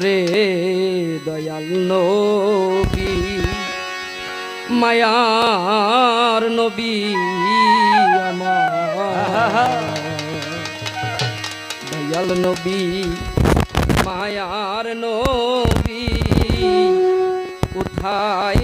রে দয়াল নবী মায়ার নবী দয়াল নবী মায়ার নবী কোথায়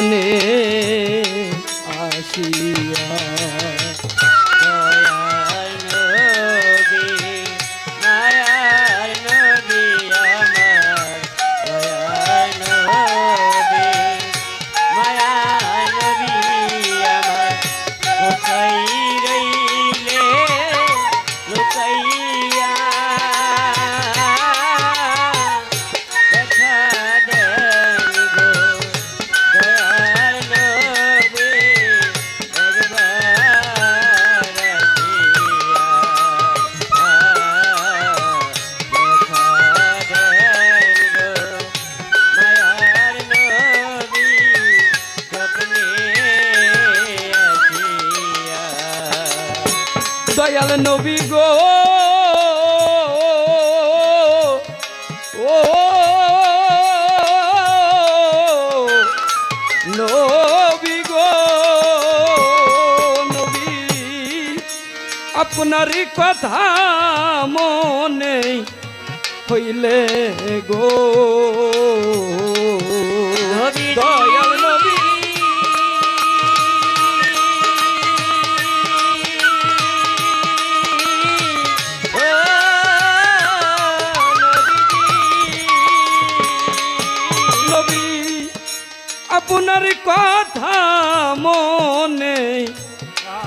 अपने দয়াল নবী গো। ও নবী গো নবী আপনার কথা মনে হইলে গো।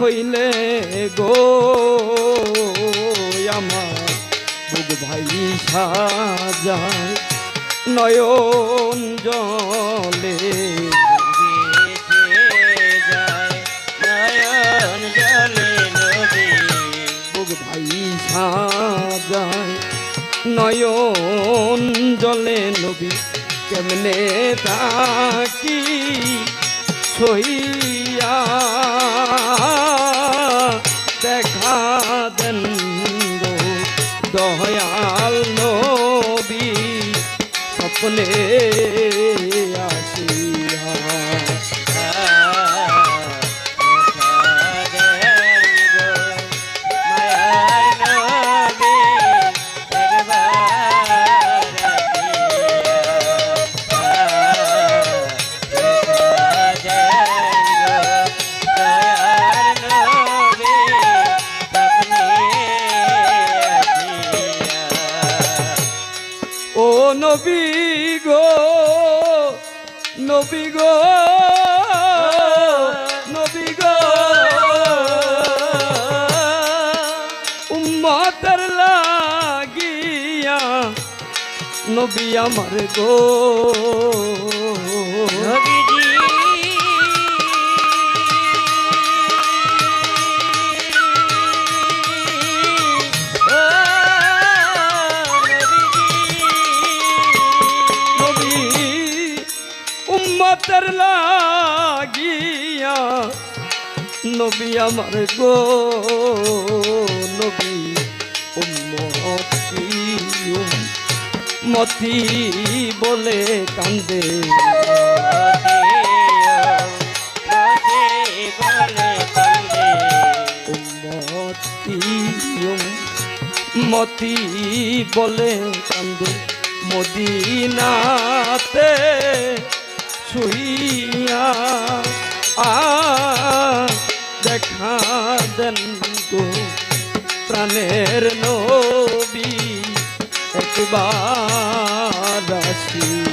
হইলে গো আমার বুক ভাই সাজায় নয়ন জলে ভাই সাজায় নয়ন জলে নবী কেমনে তাকি? ছইয়া দেখা দেন দয়াল নবী স্বপ্নে নবী গো নবী গো নবী গো। উম্মতের লাগিয়া নবী আমার গো। নবী উম্মতের লাগিয়া নবী আমার গো নবী উম্মতি মতি বলে কান্দে। মতি বলে কান্দে। মদিনাতে শুইয়া আ দেখা দেন গো প্রাণের নবী একবার আসিয়া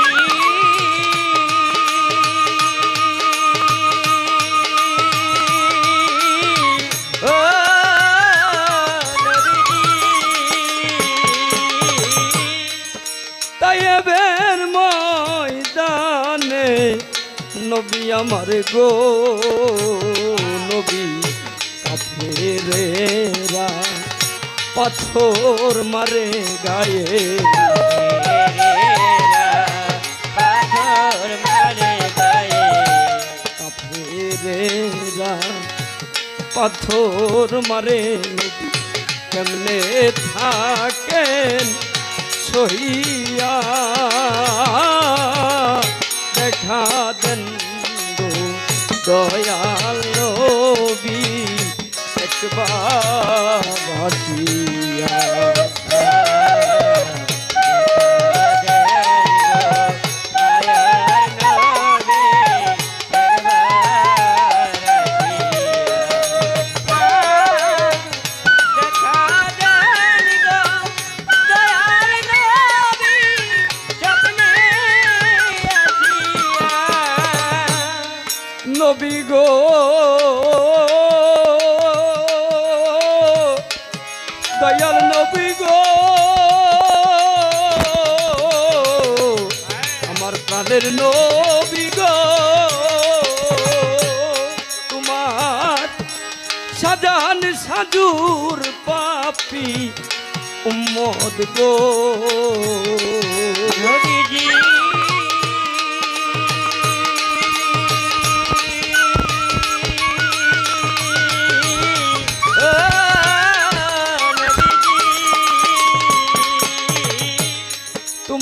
তাইবের ময়দানে। নবী আমার গো নবী কাফেরেরা পাথর মারে গায়ে। পাথর মারে গায়ে। কাফেরেরা পাথর মারে। নবী কেমনে থাকেন সহিয়া দেখা দেন দয়াল নবী একবার দয়াল নবী গো। আমার প্রাণের নবী গো। তোমার সাজান সাজুর পাপি উম্মদ গো।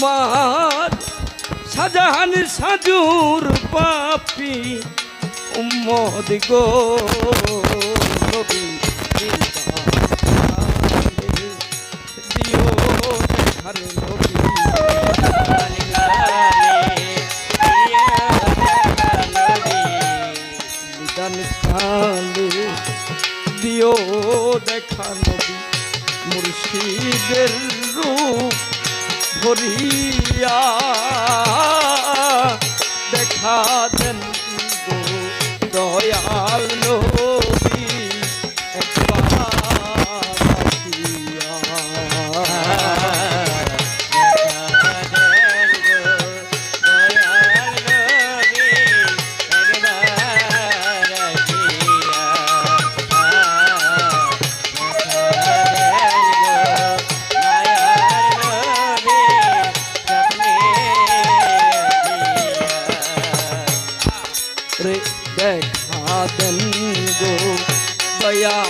তোমার সাজাহান সাজুর পাপি উম্মদ গো দিও দেখা নবী মুর্শিদের রূপ ভরিয়া দেখা দেন দয়াল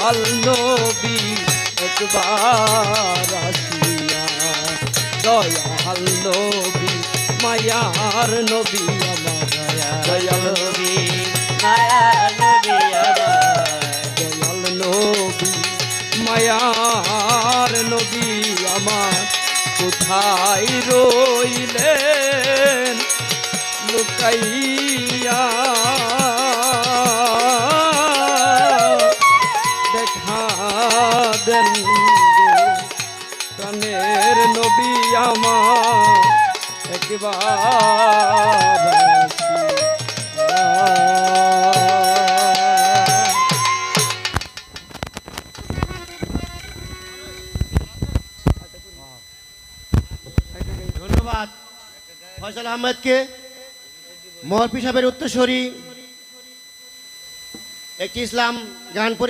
দয়াল নবী একবার আসিয়া দয়াল নবী মায়ার নবী আমার দয়াল দয়াল নবী মায়ার নবী আমার কোথায় রইলেন? লুকাইয়া ধন্যবাদ। ফয়সাল আহমেদকে মহরপি সাহেবের উত্তরসূরি একটি ইসলাম গান পরি